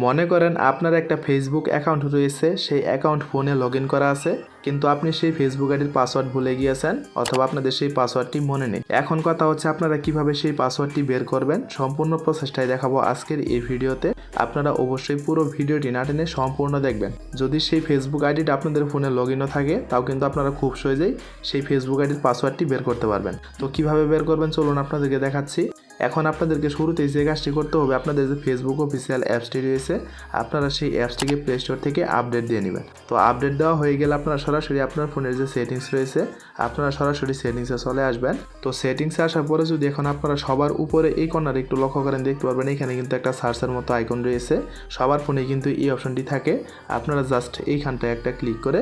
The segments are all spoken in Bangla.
মনে করেন আপনার একটা ফেসবুক অ্যাকাউন্ট রয়েছে, সেই অ্যাকাউন্ট ফোনে লগ করা আছে, কিন্তু আপনি সেই ফেসবুক আইডির পাসওয়ার্ড ভুলে গিয়েছেন অথবা আপনাদের সেই পাসওয়ার্ডটি মনে নেই। এখন কথা হচ্ছে আপনারা কীভাবে সেই পাসওয়ার্ডটি বের করবেন, সম্পূর্ণ প্রসেসটাই দেখাবো আজকের এই ভিডিওতে। আপনারা অবশ্যই পুরো ভিডিওটি না টেনে সম্পূর্ণ দেখবেন। যদি সেই ফেসবুক আইডিটা আপনাদের ফোনে লগ ইনও থাকে, তাও কিন্তু আপনারা খুব সহজেই সেই ফেসবুক আইডির পাসওয়ার্ডটি বের করতে পারবেন। তো কীভাবে বের করবেন, চলুন আপনাদেরকে দেখাচ্ছি। এখন আপনাদেরকে শুরুতেই যে কাজটি করতে হবে, আপনাদের যে ফেসবুক অফিসিয়াল অ্যাপসটি রয়েছে, আপনারা সেই অ্যাপসটিকে প্লে স্টোর থেকে আপডেট দিয়ে নেবেন। তো আপডেট দেওয়া হয়ে গেলে আপনারা সরাসরি আপনার ফোনের যে সেটিংস রয়েছে, আপনারা সরাসরি সেটিংসে চলে আসবেন। তো সেটিংসে আসার পরে যদি এখন আপনারা সবার উপরে এই কর্নারে একটু লক্ষ্য করেন, দেখতে পারবেন এখানে কিন্তু একটা সার্চের মতো আইকন রয়েছে। সবার ফোনে কিন্তু এই অপশনটি থাকে। আপনারা জাস্ট এইখানটায় একটা ক্লিক করে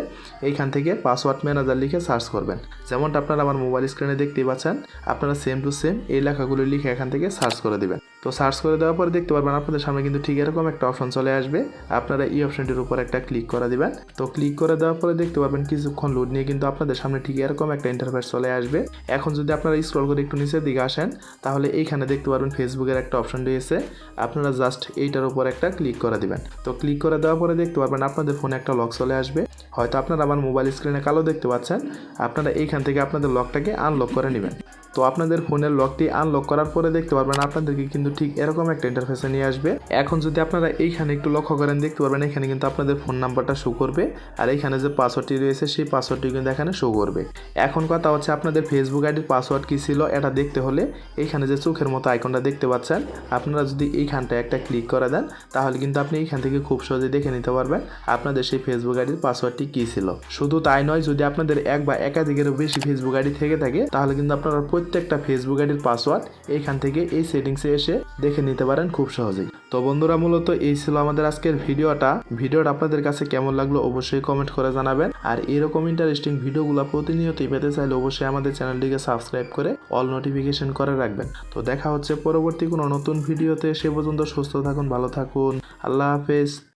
এইখান থেকে পাসওয়ার্ড ম্যানেজার লিখে সার্চ করবেন। যেমনটা আপনারা আমার মোবাইল স্ক্রিনে দেখতেই পাচ্ছেন, আপনারা সেম টু সেম এই লেখাগুলো লিখে এখান থেকে সার্চ করে দিবেন। তো সার্চ করে দেওয়ার পরে দেখতে পারবেন আপনাদের সামনে কিন্তু ঠিক এরকম একটা অপশন চলে আসবে। আপনারা এই অপশনটির উপর একটা ক্লিক করে দিবেন। তো ক্লিক করে দেওয়ার পরে দেখতে পারবেন কিছুক্ষণ লোড নিয়ে কিন্তু আপনাদের সামনে ঠিক এরকম একটা ইন্টারফেস চলে আসবে। এখন যদি আপনারা স্ক্রল করে একটু নিচের দিকে আসেন, তাহলে এইখানে দেখতে পারবেন ফেসবুকের একটা অপশন রয়েছে। আপনারা জাস্ট এইটার উপর একটা ক্লিক করে দিবেন। তো ক্লিক করে দেওয়ার পরে দেখতে পারবেন আপনাদের ফোনে একটা লক চলে আসবে। হয়তো আপনারা আমার মোবাইল স্ক্রিনে কালো দেখতে পাচ্ছেন। আপনারা এইখান থেকে আপনাদের লকটাকে আনলক করে নেবেন। তো আপনাদের ফোনের লকটি আনলক করার পরে দেখতে পারবেন, আপনাদেরকে কিন্তু ঠিক এরকম একটা ইন্টারফেসে নিয়ে আসবে। এখন যদি আপনারা এইখানে একটু লক্ষ্য করেন, দেখতে পারবেন এখানে কিন্তু আপনাদের ফোন নাম্বারটা শো করবে আর এইখানে যে পাসওয়ার্ডটি রয়েছে, সেই পাসওয়ার্ডটি কিন্তু এখানে শো করবে। এখন কথা হচ্ছে আপনাদের ফেসবুক আইডির পাসওয়ার্ড কী ছিল এটা দেখতে হলে এইখানে যে চোখের মতো আইকনটা দেখতে পাচ্ছেন, আপনারা যদি এইখানটায় একটা ক্লিক করে দেন, তাহলে কিন্তু আপনি এইখান থেকে খুব সহজে দেখে নিতে পারবেন আপনাদের সেই ফেসবুক আইডির পাসওয়ার্ডটি কী ছিল। শুধু তাই নয়, যদি আপনাদের এক বা একাধিকেরও বেশি ফেসবুক আইডি থেকে থাকে, তাহলে কিন্তু আপনারা প্রত্যেকটা ফেসবুক আইডির পাসওয়ার্ড এইখান থেকে এই সেটিংসে এসে দেখে নিতে পারেন খুব সহজেই। তো বন্ধুরা, মূলত এই ছিল আমাদের আজকের ভিডিওটা। ভিডিওটা আপনাদের কাছে কেমন লাগল অবশ্যই কমেন্ট করে জানাবেন। আর এরকম ইন্টারেস্টিং ভিডিওগুলো প্রতিনিয়তই পেতে চাইলে অবশ্যই আমাদের চ্যানেলটিকে সাবস্ক্রাইব করে অল নোটিফিকেশন করে রাখবেন। তো দেখা হচ্ছে পরবর্তী কোনো নতুন ভিডিওতে। সে পর্যন্ত সুস্থ থাকুন, ভালো থাকুন। আল্লাহ হাফেজ।